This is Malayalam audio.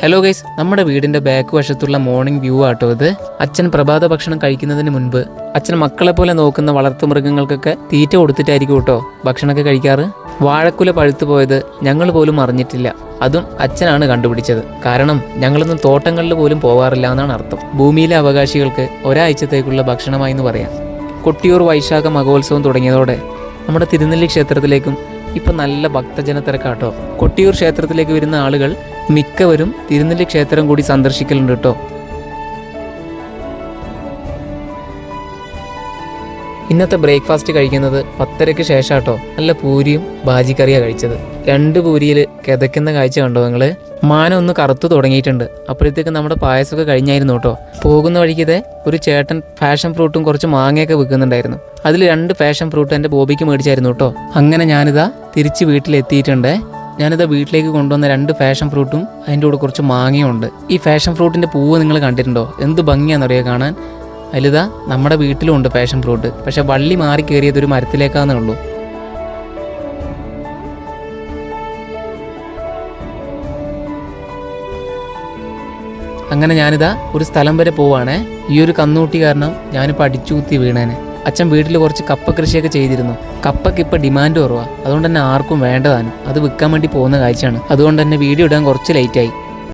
ഹലോ ഗൈസ് നമ്മുടെ വീടിന്റെ ബാക്ക് വശത്തുള്ള മോർണിംഗ് വ്യൂ ആട്ടോ ഇത്. അച്ഛൻ പ്രഭാത ഭക്ഷണം കഴിക്കുന്നതിന് മുൻപ് അച്ഛൻ മക്കളെ പോലെ നോക്കുന്ന വളർത്തു മൃഗങ്ങൾക്കൊക്കെ തീറ്റ കൊടുത്തിട്ടായിരിക്കും കേട്ടോ ഭക്ഷണമൊക്കെ കഴിക്കാറ്. വാഴക്കുല പഴുത്തു പോയത് ഞങ്ങൾ പോലും അറിഞ്ഞിട്ടില്ല. അതും അച്ഛനാണ് കണ്ടുപിടിച്ചത്. കാരണം ഞങ്ങളൊന്നും തോട്ടങ്ങളിൽ പോലും പോവാറില്ല എന്നാണ് അർത്ഥം. ഭൂമിയിലെ അവകാശികൾക്ക് ഒരാഴ്ചത്തേക്കുള്ള ഭക്ഷണമായി എന്ന് പറയാം. കൊട്ടിയൂർ വൈശാഖ മഹോത്സവം തുടങ്ങിയതോടെ നമ്മുടെ തിരുനെല്ലി ക്ഷേത്രത്തിലേക്കും ഇപ്പൊ നല്ല ഭക്തജന തിരക്കാട്ടോ കൊട്ടിയൂർ ക്ഷേത്രത്തിലേക്ക് വരുന്ന ആളുകൾ മിക്കവരും തിരുനെല്ലി ക്ഷേത്രം കൂടി സന്ദർശിക്കലുണ്ട് കേട്ടോ. ഇന്നത്തെ ബ്രേക്ക്ഫാസ്റ്റ് കഴിക്കുന്നത് പത്തരയ്ക്ക് ശേഷം കേട്ടോ നല്ല പൂരിയും ബാജിക്കറിയാണ് കഴിച്ചത്. രണ്ട് പൂരിയിൽ കിതയ്ക്കുന്ന കാഴ്ച കണ്ടോ നിങ്ങൾ മാനം ഒന്ന് കറുത്തു തുടങ്ങിയിട്ടുണ്ട്. അപ്പോഴത്തേക്ക് നമ്മുടെ പായസമൊക്കെ കഴിഞ്ഞായിരുന്നു കേട്ടോ. പോകുന്ന വഴിക്കതെ ഒരു ചേട്ടൻ ഫാഷൻ ഫ്രൂട്ടും കുറച്ച് മാങ്ങയൊക്കെ വിൽക്കുന്നുണ്ടായിരുന്നു. അതിൽ രണ്ട് ഫാഷൻ ഫ്രൂട്ട് എന്റെ ബോബിക്ക് മേടിച്ചായിരുന്നു കേട്ടോ. അങ്ങനെ ഞാനിതാ തിരിച്ച് വീട്ടിലെത്തിയിട്ടുണ്ട്. ഞാനിതാ വീട്ടിലേക്ക് കൊണ്ടുവന്ന രണ്ട് ഫാഷൻ ഫ്രൂട്ടും അതിന്റെ കൂടെ കുറച്ച് മാങ്ങയും ഉണ്ട്. ഈ ഫാഷൻ ഫ്രൂട്ടിന്റെ പൂവ് നിങ്ങൾ കണ്ടിട്ടുണ്ടോ? എന്ത് ഭംഗിയാണെന്നറിയാം കാണാൻ? അതിലിതാ നമ്മുടെ വീട്ടിലും ഉണ്ട് പാഷൻ ഫ്രൂട്ട് പക്ഷേ വള്ളി മാറി കയറിയത് ഒരു മരത്തിലേക്കാന്നേ ഉള്ളൂ. അങ്ങനെ ഞാനിതാ ഒരു സ്ഥലം വരെ പോവാണേ. ഈ ഒരു കന്നൂട്ടി കാരണം ഞാനിപ്പോൾ അടിച്ചു കുത്തി വീണേനെ. അച്ഛൻ വീട്ടിൽ കുറച്ച് കപ്പ കൃഷിയൊക്കെ ചെയ്തിരുന്നു. കപ്പയ്ക്ക് ഇപ്പോൾ ഡിമാൻഡ് കുറവാണ് അതുകൊണ്ട് തന്നെ ആർക്കും വേണ്ടതാണ്. അത് വിൽക്കാൻ വേണ്ടി പോകുന്ന കാഴ്ചയാണ്. അതുകൊണ്ട് തന്നെ വീഡിയോ ഇടാൻ കുറച്ച് ലേറ്റായി